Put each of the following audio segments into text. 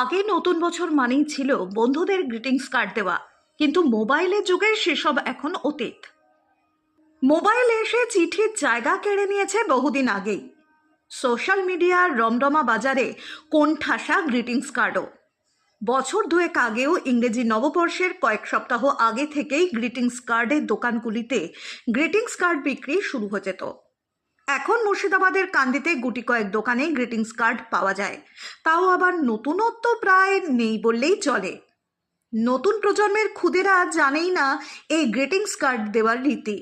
আগে নতুন বছর মানেই ছিল বন্ধুদের গ্রিটিংস কার্ড দেওয়া, কিন্তু মোবাইলের যুগে সেসব এখন অতীত। মোবাইলে এসে চিঠির জায়গা কেড়ে নিয়েছে বহুদিন আগেই। সোশ্যাল মিডিয়ার রমরমা বাজারে কোন ঠাসা গ্রিটিংস কার্ডও বছর দুয়েক আগেও ইংরেজি নববর্ষের কয়েক সপ্তাহ আগে থেকেই গ্রিটিংস কার্ডের দোকানগুলিতে গ্রিটিংস কার্ড বিক্রি শুরু হয়ে যেত। এখন মুর্শিদাবাদের কান্দিতে গুটি কয়েক দোকানে গ্রিটিংস কার্ড পাওয়া যায়। তাও আবার নতুনত্ব প্রায় নেই বললেই চলে। নতুন প্রজন্মের খুদেরা জানেই না এই গ্রিটিংস কার্ড দেওয়ার রীতি।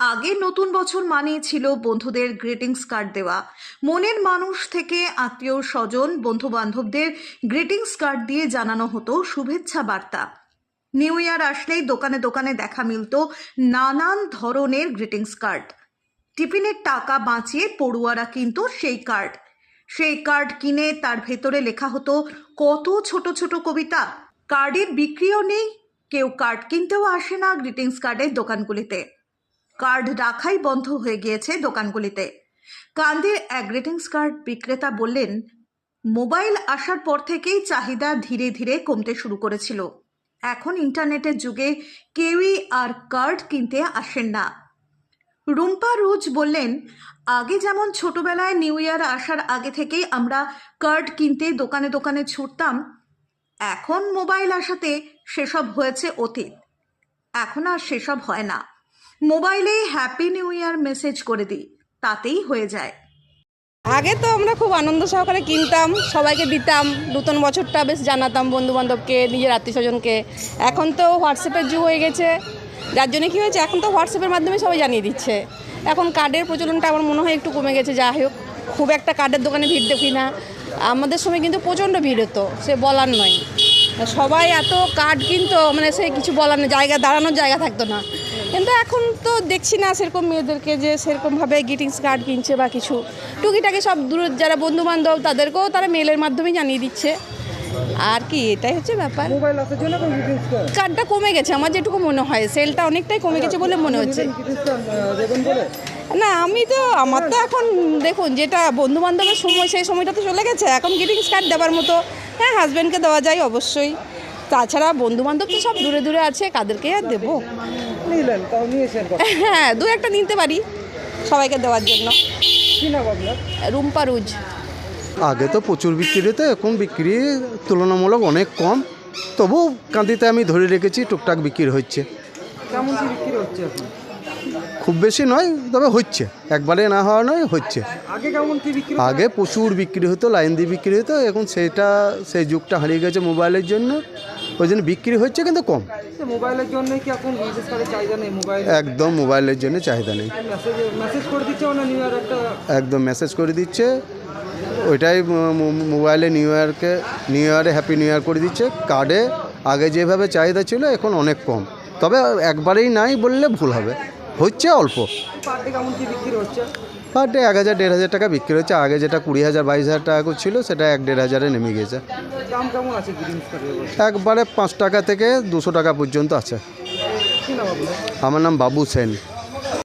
আগে নতুন বছর মানে ছিল বন্ধুদের গ্রিটিংস কার্ড দেওয়া। মনের মানুষ থেকে আত্মীয় স্বজন বন্ধু বান্ধবদের গ্রিটিংস কার্ড দিয়ে জানানো হতো শুভেচ্ছা বার্তা। নিউ ইয়ার আসলেই দোকানে দোকানে দেখা মিলত নানান ধরনের গ্রিটিংস কার্ড টিফিনের টাকা বাঁচিয়ে পড়ুয়ারা কিন্তু সেই কার্ড। সেই কার্ড কিনে তার ভেতরে লেখা হতো, কত ছোট ছোট কবিতা। কার্ডের বিক্রিও নেই, কেউ কার্ড কিনতেও আসে না গ্রিটিংস কার্ডের দোকানগুলিতে। কার্ড রাখাই বন্ধ হয়ে গিয়েছে দোকানগুলিতে। কান্দির এক গ্রিটিংস কার্ড বিক্রেতা বললেন, মোবাইল আসার পর থেকেই চাহিদা ধীরে ধীরে কমতে শুরু করেছিল। এখন ইন্টারনেটের যুগে কেউই আর কার্ড কিনতে আসেন না। রুম্পা রোজ বললেন, আগে যেমন ছোটবেলায় নিউ ইয়ার আসার আগে থেকেই আমরা কার্ড কিনতে দোকানে দোকানে ছুটতাম, এখন মোবাইল আসাতে সেসব হয়েছে অতীত। এখন আর সেসব হয় না। মোবাইলে হ্যাপি নিউ ইয়ার মেসেজ করে দিই, তাতেই হয়ে যায়। আগে তো আমরা খুব আনন্দ সহকারে কিনতাম, সবাইকে দিতাম, নতুন বছরটা বেশ জানাতাম বন্ধু বান্ধবকে নিজের আত্মীয় স্বজনকে এখন তো হোয়াটসঅ্যাপের যুগ হয়ে গেছে। যার জন্য কী হয়েছে, এখন তো হোয়াটসঅ্যাপের মাধ্যমে সবাই জানিয়ে দিচ্ছে। এখন কার্ডের প্রচলনটা আমার মনে হয় একটু কমে গেছে যা হোক। খুব একটা কার্ডের দোকানে ভিড় দেখি না। আমাদের সময় কিন্তু প্রচণ্ড ভিড় হতো, সে বলার নয়। সবাই এত কার্ড কিনতো মানে সে কিছু বলার নেই, জায়গা দাঁড়ানোর জায়গা থাকতো না। কিন্তু এখন তো দেখছি না সেরকম মেয়েদেরকে যে সেরকমভাবে গ্রিটিংস কার্ড কিনছে বা কিছু। টুকিটাকি সব দূরের যারা বন্ধু বান্ধব তাদেরকেও তারা মেলের মাধ্যমেই জানিয়ে দিচ্ছে। আর কি এটাই হচ্ছে ব্যাপার। কার্ডটা কমে গেছে আমার যেটুকু মনে হয়। সেলটা অনেকটাই কমে গেছে বলে মনে হচ্ছে। না আমি তো আমার তো এখন দেখুন যেটা বন্ধু বান্ধবের সময় সেই সময়টা তো চলে গেছে। এখন গ্রিটিংস কার্ড দেওয়ার মতো হ্যাঁ হাজব্যান্ডকে দেওয়া যায় অবশ্যই। তাছাড়া বন্ধু বান্ধব তো সব দূরে দূরে আছে কাদেরকে আর দেবো? হ্যাঁ দু একটা নিতে পারি সবাইকে দেওয়ার জন্য। কি নাম আপনার? রুম্পা রুজ। আগে তো প্রচুর বিক্রি হতো এখন বিক্রি তুলনামূলক অনেক কম। তবু কান্দিতে আমি ধরে রেখেছি টুকটাক বিক্রি হচ্ছে। কেমন বিক্রি হচ্ছে এখন? খুব বেশি নয় তবে হচ্ছে। একবারে না হওয়া নয় হচ্ছে। আগে প্রচুর বিক্রি হতো লাইন দিয়ে বিক্রি হতো এখন সেটা সেই যুগটা হারিয়ে গেছে মোবাইলের জন্য। ওই জন্য বিক্রি হচ্ছে কিন্তু কম। মোবাইলের জন্য কি এখন বিশেষ করে চাহিদা নেই? মোবাইল একদম মোবাইলের জন্য চাহিদা নেই। মেসেজ মেসেজ করে দিচ্ছে মানে একদম মেসেজ করে দিচ্ছে। ওইটাই মোবাইলে নিউ ইয়ারকে নিউ ইয়ারে হ্যাপি নিউ ইয়ার করে দিচ্ছে। কার্ডে আগে যেভাবে চাহিদা ছিল এখন অনেক কম। তবে একবারেই নাই বললে ভুল হবে। হচ্ছে অল্প। পার ডে এক হাজার দেড় হাজার টাকা বিক্রি হচ্ছে। আগে যেটা কুড়ি হাজার বাইশ হাজার টাকা করে ছিল সেটা এক দেড় হাজারে নেমে কার্ডের একবারে পাঁচ টাকা থেকে দুশো টাকা পর্যন্ত আছে। আমার নাম বাবু সেন।